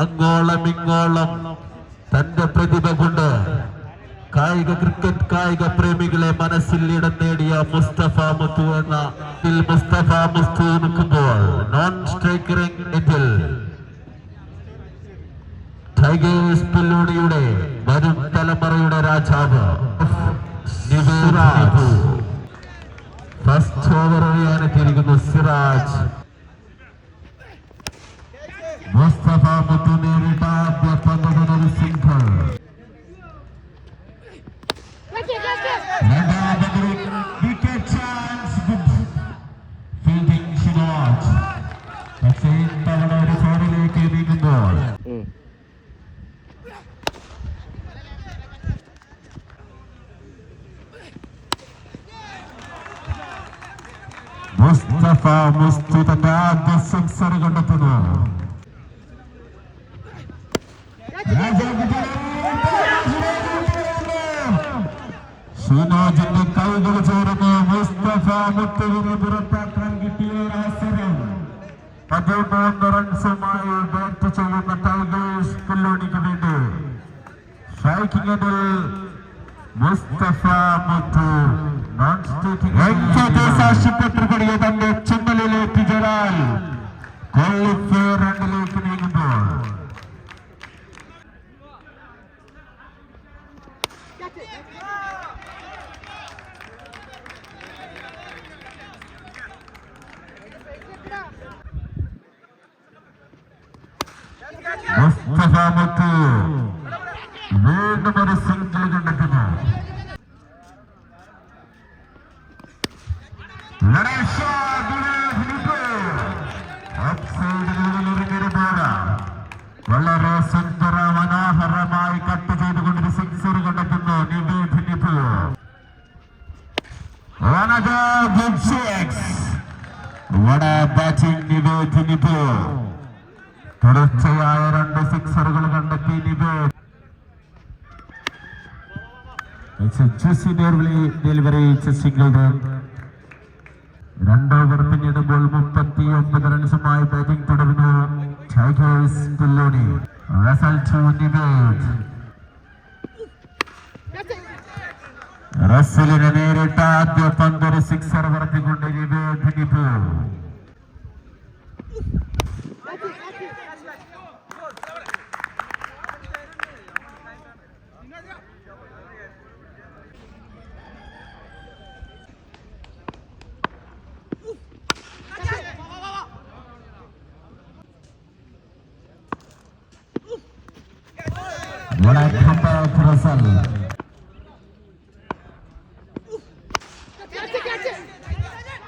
അങ്ങോളം ഇങ്ങോളം തന്റെ പ്രതിഭ കൊണ്ട് കായിക ക്രിക്കറ്റ് കായിക പ്രേമികളെ മനസ്സിൽ ഇടം നേടിയ മുസ്തഫ മുത്തു എന്ന മുസ്തഫ മുസ്തു നിൽക്കുമ്പോൾ നോൺ സ്ട്രൈക്കറിംഗ് ഇതിൽ ടൈഗേഴ്സ് പില്ലൂണിയുടെ വരും തലമുറയുടെ രാജാവ് ഫസ്റ്റ് ഓവർ അറിയാനെത്തിയിരിക്കുന്നു സിറാജ്. മുസ്തഫ മുത്തു നേരിട്ട ആദ്യ പന്തുടനൊരു സിംഗിൾ രണ്ടാമതൊരു വിക്കറ്റ് ചാൻസ് ഫീൽഡിംഗ് സിറാജ് പക്ഷേ ഇത്തവണ ഒരു ഫോറിലേക്ക് നീങ്ങുമ്പോൾ മുസ്തഫ മുസ്തു തന്റെ ആദ്യ സിക്സർ കണ്ടെത്തുന്നു ഷിനോജിന്റെ കൈകൾ ചേർന്ന് മുസ്തഫ മുത്തുവിന് പുറത്താക്കാൻ കിട്ടിയ ഒരു അവസരം. പതിമൂന്ന് റൺസുമായി ബാറ്റ് ചെയ്യുന്ന ടൈഗേഴ്സ് പുല്ലോണിക്ക് വേണ്ടി. സ്ട്രൈക്കിംഗിൽ മുസ്തഫ മുത്തു. നോൺ സ്ട്രൈക്കിംഗ് സാക്ഷ്യപ്പെട്ടിരിക്കുന്ന തന്റെ ചുമലിലേക്ക് ജലാൽ. ക്വാളിഫയർ റണ്ണിലേക്ക് നീങ്ങുമ്പോൾ മുസ്തഫ മുത്തു വീണ്ടും ഒരു തുടർച്ചയായ രണ്ട് സിക്സറുകൾ കണ്ടെത്തി delivery, it's a single രണ്ട് ഓവർ പിന്നിടുമ്പോൾ മുപ്പത്തി ഒമ്പത് റൺസുമായി ബാറ്റിംഗ് തുടരുന്നു ടൈഗേഴ്സ് പുല്ലോണി റസലിനെ നേരിട്ട ആദ്യ പന്തൊരു sixer പറത്തിക്കൊണ്ട് Nived Nipu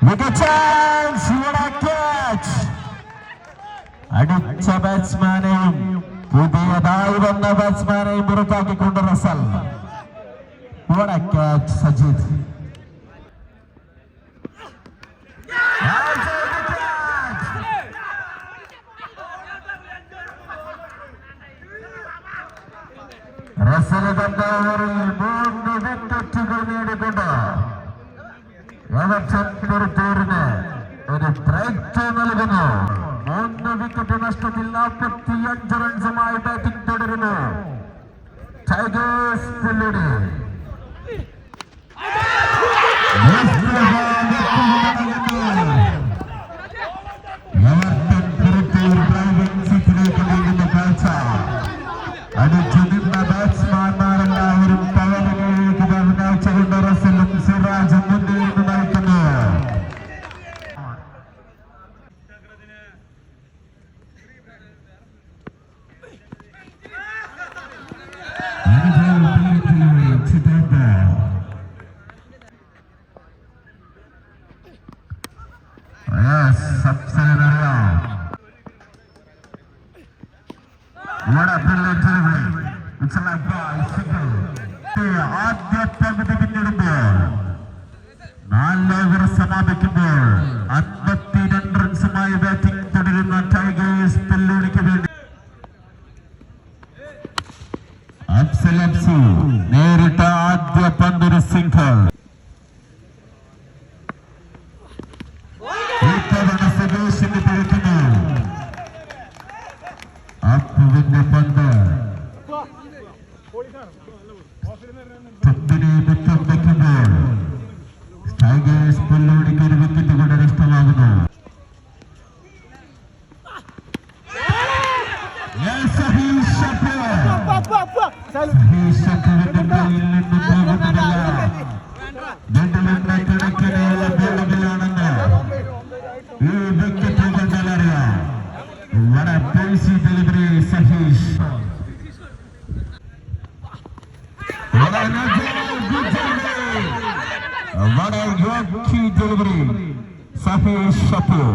What a chance, what a catch. അടിച്ച ബാറ്റ്സ്മാനെയും പുതിയതായി വന്ന ബാറ്റ്സ്മാനെയും പുറത്താക്കിക്കൊണ്ട് Russell What a catch, Sajith തന്റെ ഓവറിൽ മൂന്ന് വിക്കറ്റുകൾ നേടിക്കൊണ്ട് എവർട്ടൺ പിന്നിടുമ്പോൾ സമാപിക്കുമ്പോൾ അൻപത്തിരണ്ട് റൺസുമായി ബാറ്റിംഗ് തുടരുന്ന ടൈഗേഴ്സ് പെല്ലൂണിക്ക് വേണ്ടി ടൈഗേഴ്സ് പുല്ലോടിക്ക് ഒരു വിക്കറ്റ് കൂടെ നഷ്ടമാകുന്നു Yes, സഹീഷ് ഷാപ്പിർ. സഹീഷ് ഷാപ്പിറിന്റെ കയ്യിൽ നിന്ന് പോകുന്നതല്ല ജഡ്ജിമെന്റ് കണക്കിനെയുള്ള ബോളുകളാണെന്ന് ഈ വിക്കറ്റ് കണ്ടാലറിയാം വളരെ പേഴ്സി ഡെലിവറി സഹീഷ് വളരെ good delivery. വളരെ യോഗ്യ ഡെലിവറി സഹീഷ് ഷാപ്പിർ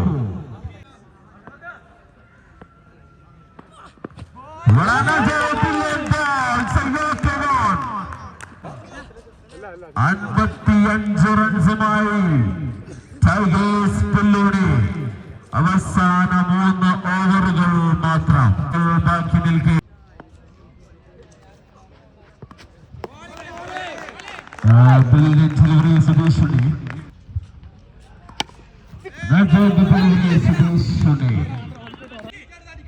അൻപത്തിയഞ്ച് റൺസുമായി ടൈഗേഴ്സ് പുല്ലൂടി അവസാന മൂന്ന് ഓവറുകൾ മാത്രം. ബാക്കി നിൽക്കെ. ഡെലിവറി സുധീഷുണി സുധീഷുണി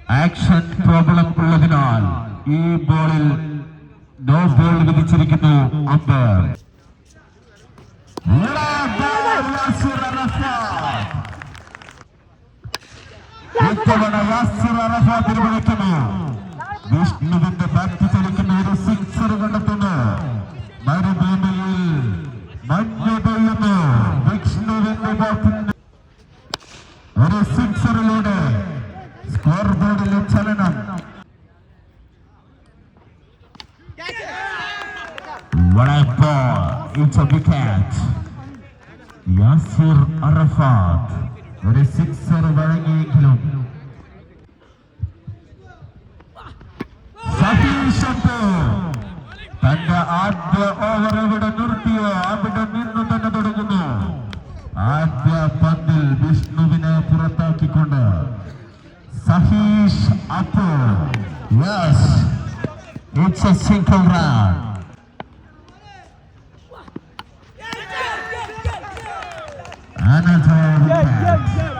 ആക്ഷൻ പ്രോബ്ലം ഉള്ളതിനാൽ ഈ ബോളിൽ നോ ബോൾ വിധിച്ചിരിക്കുന്നു അമ്പയർ ഇത്തവണ യാസിർ അറഫാത്തിന് വിളിക്കുന്നു വിഷ്ണുവിന്റെ ബാറ്റ് ചലിക്കുന്ന A ball! It's a wicket. Yasir Arafat ഒരു സിക്സർ വഴങ്ങിയെങ്കിലും തന്റെ ആദ്യ ഓവർ ഇവിടെ നിർത്തിയോ അവിടെ നിന്ന് തന്നെ തുടങ്ങുന്നു ആദ്യ പന്തിൽ വിഷ്ണുവിനെ പുറത്താക്കിക്കൊണ്ട് സഹീഷ് അപ്പോ yes it's a single run Another wicket. Sahih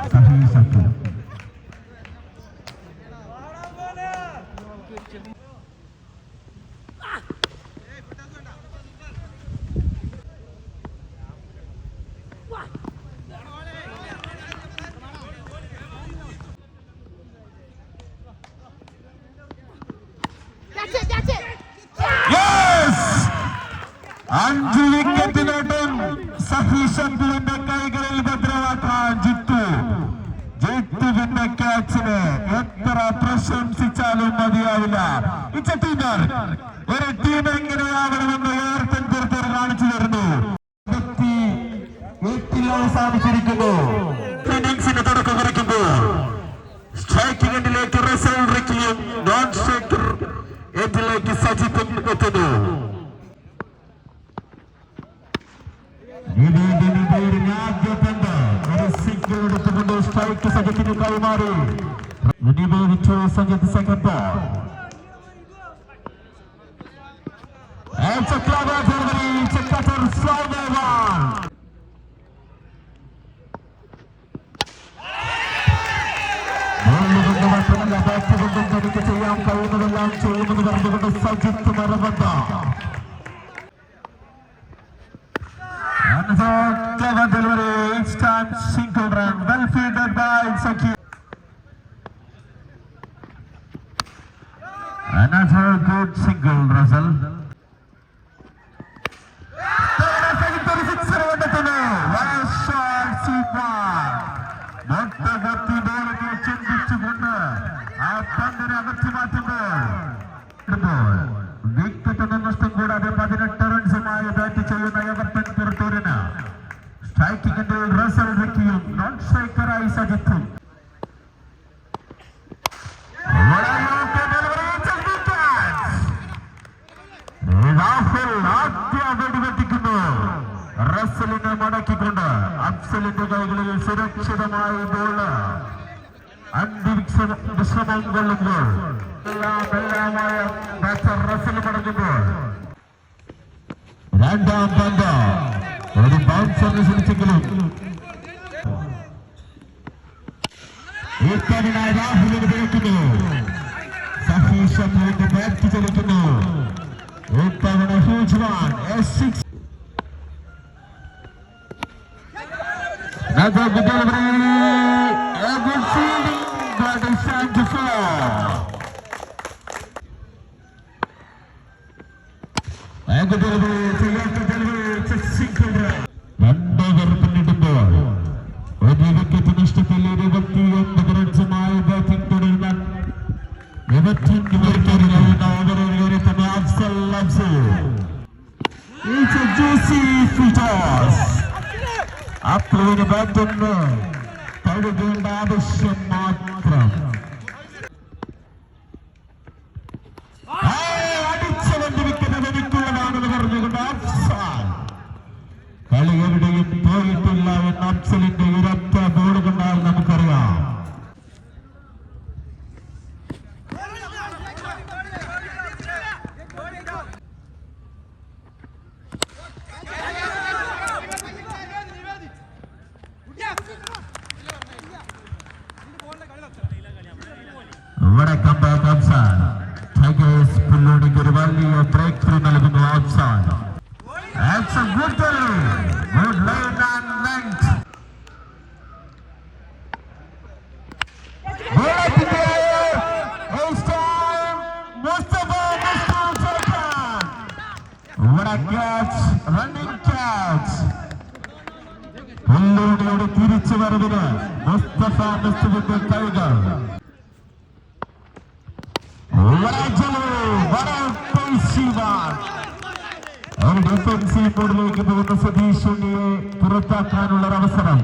പ്രശംസിച്ചാലും മതിയാവില്ല. ഇറ്റ്സ് എ ഒരു ടീം എങ്ങനെയാവണമെന്ന് ഏർത്തൻ പുറത്തൂർ കാണിച്ചു തരുന്നു. ഇരുപത്തി എട്ടിൽ അവസാനിച്ചിരിക്കുന്നു ഇന്നിംഗ്സിന് തുടക്കം കുറിക്കുമ്പോൾ സ്ട്രൈക്കിംഗിലേക്ക് റസൽ റിക്കിയും നോൺ സ്ട്രൈക്കർ എൻഡിലേക്ക് സജിത്തും എത്തുന്നു. ആദ്യ പന്ത് ഒരു സിംഗിൾ എടുത്തുകൊണ്ട് സ്ട്രൈക്ക് സജിത്തിന് കൈമാറി. നിവേദിച്ചു Sajith second ball It's a clever delivery, it's a cutter, slow one. ബോളുകൊണ്ട് മാത്രമല്ല ബാറ്റ് കൊണ്ടും തനിക്ക് ചെയ്യാൻ കഴിയുന്നതെല്ലാം ചെയ്യുമെന്ന് പറഞ്ഞുകൊണ്ട് സജിത്ത് അഞ്ച് വിശ്രമം കൊള്ളുമ്പോൾ എല്ലാമായ ഡോക്ടർ റസൽ മടങ്ങുമ്പോൾ രണ്ടാം പന്ത. ഒരു ബൗൺസർ ശ്രമിച്ചെങ്കിലും ഏർപ്പാടിനായി രാഹുൽ ഉപയോഗിക്കുന്നു സഹീഷം ബാറ്റ് ചെലുത്തുന്നു. ഇത്തവണ huge one is six Another good പറയുന്നു Ainda pelo ಅಲ್ಲಿ ಹೋಗ್ಬಿಟ್ಟು What a catch! Running catch! പുല്ലൂരിയുടെ തിരിച്ചു വരവിന് മുസ്തഫ മുസ്തുവിന്റെ കൈകൾ ഒരു ഡിഫൻസീവ് ബോർഡിലേക്ക് പോകുന്ന സതീഷ് ഉണ്ണിയെ പുറത്താക്കാനുള്ള അവസരം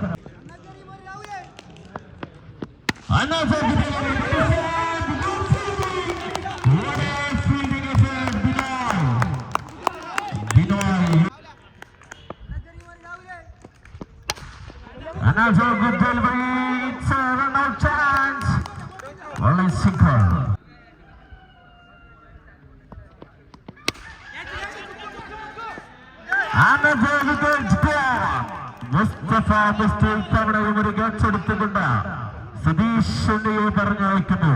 There's a good delivery. It's a run out chance. Only sinker. Another good score. Mustafa mistake തവണ ഒരു ഗച്ച് എടുത്തുകൊണ്ട് സുധീഷിനെ പറഞ്ഞയക്കുന്നു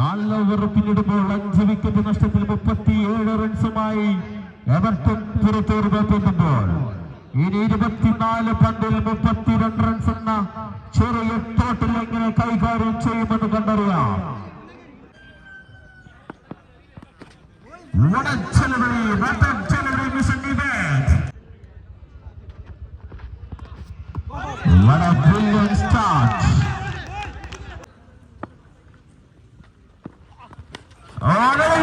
നല്ല ഉറപ്പിഞ്ഞിടുമ്പോൾ тобі на штаб. আর এই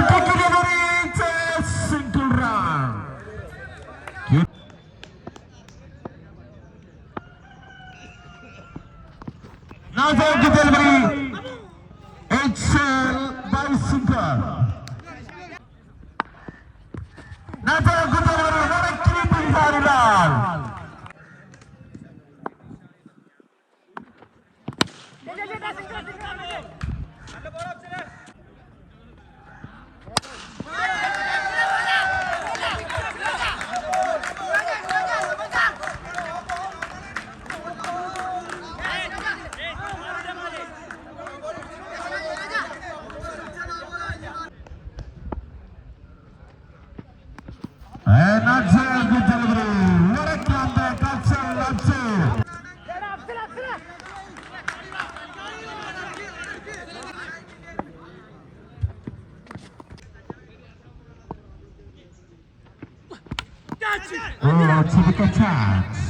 cards.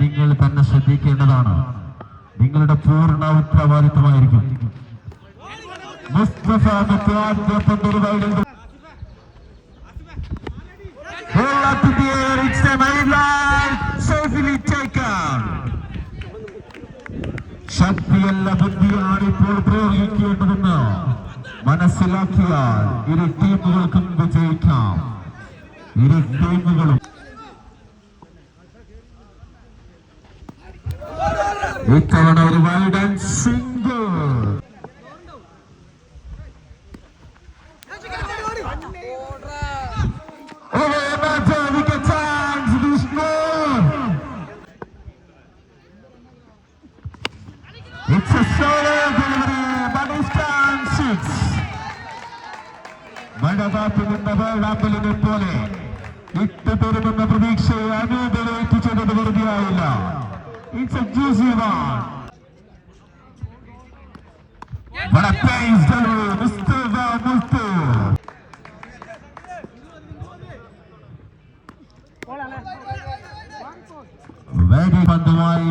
നിങ്ങൾ തന്നെ ശ്രദ്ധിക്കേണ്ടതാണ്. നിങ്ങളുടെ പൂർണ ഉത്തരവാദിത്വമായിരിക്കും മുസ്തഫ ശക്തിയല്ല ബുദ്ധിയാണ് ഇപ്പോൾ പ്രയോഗിക്കേണ്ടതെന്ന് മനസ്സിലാക്കിയാൽ ഇരു ടീമുകൾക്കും വിജയിക്കാം. ഇരു ടീമുകളും ഇത്തവണ ഒരു wide and single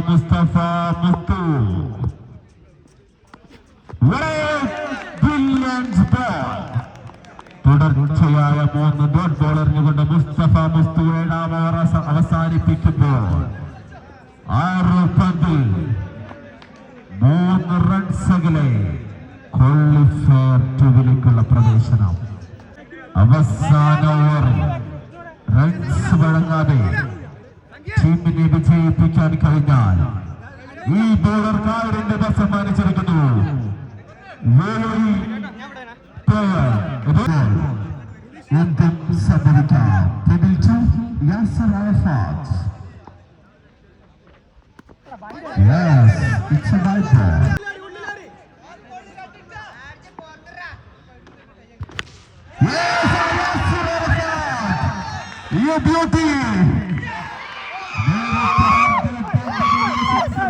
Mustafa Muthu. തുടർച്ചയായ മൂന്ന് ഡോട്ട് ബോൾ എറിഞ്ഞുകൊണ്ട് മുസ്തഫ മുസ്തു ഏഴാം അവസാനിപ്പിക്കുമ്പോൾ ആറ് പന്തിൽ ടീമിനെ വിജയിപ്പിക്കാൻ കഴിഞ്ഞാൽ ഈ ബോളർ കായറിന്റെ ബസ് സമ്മാനിച്ചിരിക്കുന്നു എന്തും സംഭവിക്കാം Yasar അറഫാത്ത് Yes, it's a white ball. Yes, Yasser Arafat! You beauty!